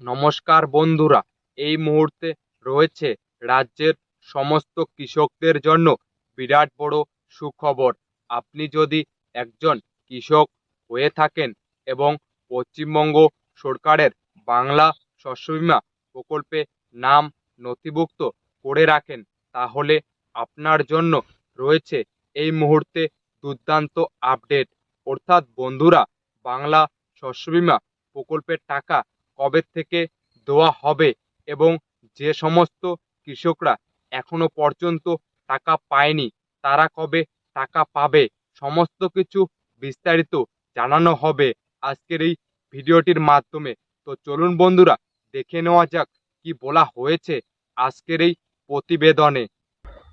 নমস্কার বন্ধুরা, এই মুহূর্তে রয়েছে রাজ্যের সমস্ত কৃষকদের জন্য বিরাট বড় সুখবর। আপনি যদি একজন কৃষক হয়ে থাকেন এবং পশ্চিমবঙ্গ সরকারের বাংলা শস্য বিমা প্রকল্পে নাম নথিভুক্ত করে রাখেন, তাহলে আপনার জন্য রয়েছে এই মুহূর্তে দুর্দান্ত আপডেট। অর্থাৎ বন্ধুরা, বাংলা শস্য বিমা প্রকল্পের টাকা কবে থেকে দেওয়া হবে এবং যে সমস্ত কৃষকরা এখনও পর্যন্ত টাকা পায়নি, তারা কবে টাকা পাবে? সমস্ত কিছু বিস্তারিত জানানো হবে আজকের এই ভিডিওটির মাধ্যমে। তো চলুন বন্ধুরা, দেখে নেওয়া যাক কি বলা হয়েছে আজকের এই প্রতিবেদনে।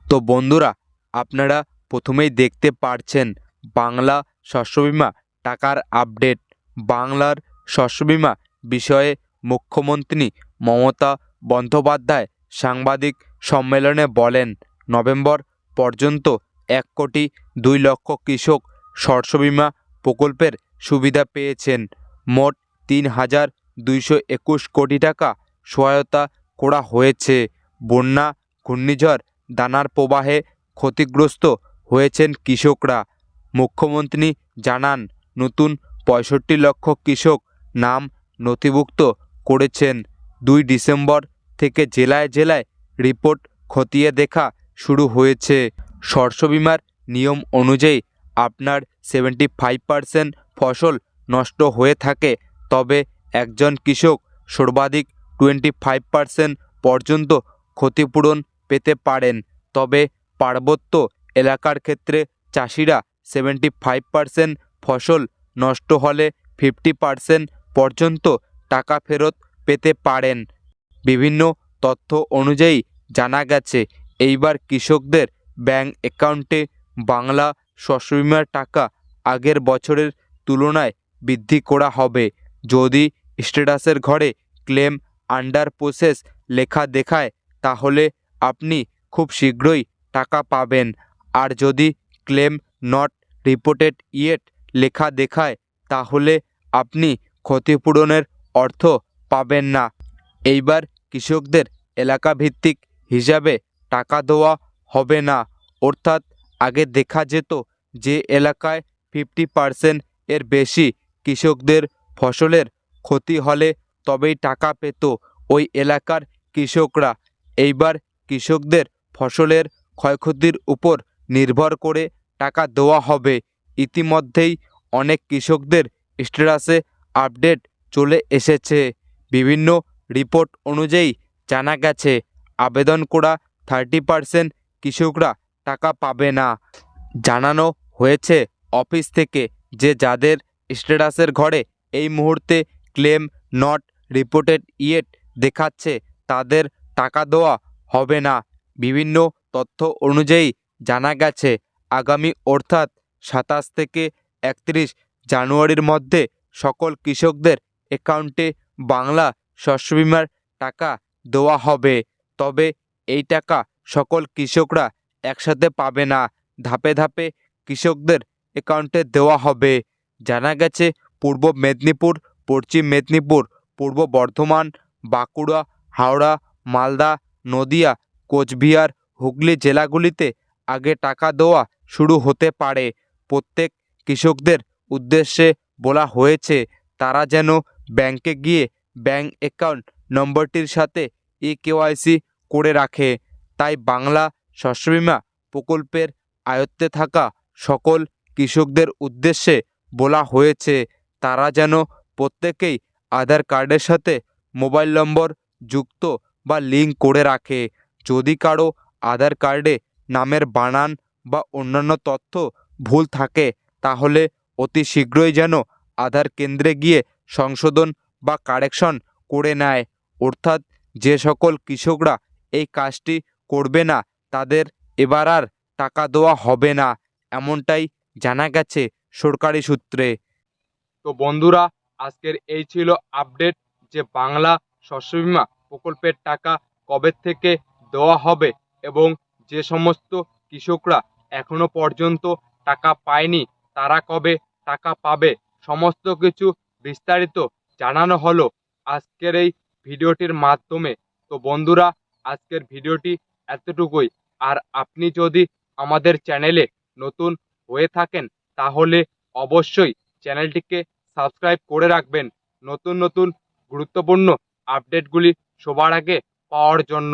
তো বন্ধুরা, আপনারা প্রথমেই দেখতে পারছেন বাংলা শস্য বিমা টাকার আপডেট। বাংলার শস্য বিমা বিষয়ে মুখ্যমন্ত্রী মমতা বন্দ্যোপাধ্যায় সাংবাদিক সম্মেলনে বলেন, নভেম্বর পর্যন্ত এক কোটি দুই লক্ষ কৃষক শস্য বিমা প্রকল্পের সুবিধা পেয়েছেন। মোট তিন হাজার দুইশো একুশ কোটি টাকা সহায়তা করা হয়েছে। বন্যা, ঘূর্ণিঝড়, দানার প্রবাহে ক্ষতিগ্রস্ত হয়েছেন কৃষকরা। মুখ্যমন্ত্রী জানান, নতুন পঁয়ষট্টি লক্ষ কৃষক নাম নথিভুক্ত করেছেন। দুই ডিসেম্বর থেকে জেলায় জেলায় রিপোর্ট খতিয়ে দেখা শুরু হয়েছে। শস্য বিমার নিয়ম অনুযায়ী আপনার সেভেন্টি ফাইভ পারসেন্ট ফসল নষ্ট হয়ে থাকে, তবে একজন কৃষক সর্বাধিক টোয়েন্টি ফাইভ পারসেন্ট পর্যন্ত ক্ষতিপূরণ পেতে পারেন। তবে পার্বত্য এলাকার ক্ষেত্রে চাষিরা সেভেন্টি ফাইভ পারসেন্ট ফসল নষ্ট হলে ফিফটি পারসেন্ট পর্যন্ত টাকা ফেরত পেতে পারেন। বিভিন্ন তথ্য অনুযায়ী জানা গেছে, এইবার কৃষকদের ব্যাংক অ্যাকাউন্টে বাংলা শস্য বিমার টাকা আগের বছরের তুলনায় বৃদ্ধি করা হবে। যদি স্ট্যাটাসের ঘরে ক্লেম আন্ডার প্রসেস লেখা দেখায়, তাহলে আপনি খুব শীঘ্রই টাকা পাবেন। আর যদি ক্লেম নট রিপোর্টেড ইয়েট লেখা দেখায়, তাহলে আপনি ক্ষতিপূরণের অর্থ পাবেন না। এইবার কৃষকদের এলাকা ভিত্তিক হিসাবে টাকা দেওয়া হবে না। অর্থাৎ আগে দেখা যেত যে এলাকায় ফিফটি পার্সেন্ট এর বেশি কৃষকদের ফসলের ক্ষতি হলে তবেই টাকা পেত ওই এলাকার কৃষকরা। এইবার কৃষকদের ফসলের ক্ষয়ক্ষতির উপর নির্ভর করে টাকা দেওয়া হবে। ইতিমধ্যেই অনেক কৃষকদের স্ট্যাটাসে আপডেট চলে এসেছে। বিভিন্ন রিপোর্ট অনুযায়ী জানা গেছে, আবেদন করা থার্টি পার্সেন্ট কৃষকরা টাকা পাবে না। জানানো হয়েছে অফিস থেকে যে যাদের স্ট্যাটাসের ঘরে এই মুহূর্তে ক্লেম নট রিপোর্টেড ইয়েট দেখাচ্ছে, তাদের টাকা দেওয়া হবে না। বিভিন্ন তথ্য অনুযায়ী জানা গেছে, আগামী অর্থাৎ সাতাশ থেকে একত্রিশ জানুয়ারির মধ্যে সকল কৃষকদের অ্যাকাউন্টে বাংলা শস্য বিমার টাকা দেওয়া হবে। তবে এই টাকা সকল কৃষকরা একসাথে পাবে না। ধাপে ধাপে কৃষকদের অ্যাকাউন্টে দেওয়া হবে। জানা গেছে, পূর্ব মেদিনীপুর, পশ্চিম মেদিনীপুর, পূর্ব বর্ধমান, বাঁকুড়া, হাওড়া, মালদা, নদিয়া, কোচবিহার, হুগলি জেলাগুলিতে আগে টাকা দেওয়া শুরু হতে পারে। প্রত্যেক কৃষকদের উদ্দেশ্যে বলা হয়েছে, তারা যেন ব্যাংকে গিয়ে ব্যাংক অ্যাকাউন্ট নম্বরটির সাথে ই কেওয়াইসি করে রাখে। তাই বাংলা শস্য বিমা প্রকল্পের আয়ত্তে থাকা সকল কৃষকদের উদ্দেশ্যে বলা হয়েছে, তারা যেন প্রত্যেকেই আধার কার্ডের সাথে মোবাইল নম্বর যুক্ত বা লিঙ্ক করে রাখে। যদি কারও আধার কার্ডে নামের বানান বা অন্যান্য তথ্য ভুল থাকে, তাহলে অতি শীঘ্রই যেন আধার কেন্দ্রে গিয়ে সংশোধন বা কারেকশন করে নেয়। অর্থাৎ যে সকল কৃষকরা এই কাজটি করবে না, তাদের এবার আর টাকা দেওয়া হবে না, এমনটাই জানা গেছে সরকারি সূত্রে। তো বন্ধুরা, আজকের এই ছিল আপডেট যে বাংলা শস্য বিমা প্রকল্পের টাকা কবে থেকে দেওয়া হবে এবং যে সমস্ত কৃষকরা এখনও পর্যন্ত টাকা পায়নি, তারা কবে টাকা পাবে। সমস্ত কিছু বিস্তারিত জানানো হলো আজকের এই ভিডিওটির মাধ্যমে। তো বন্ধুরা, আজকের ভিডিওটি এতটুকুই। আর আপনি যদি আমাদের চ্যানেলে নতুন হয়ে থাকেন, তাহলে অবশ্যই চ্যানেলটিকে সাবস্ক্রাইব করে রাখবেন। নতুন নতুন গুরুত্বপূর্ণ আপডেটগুলি সবার আগে পাওয়ার জন্য।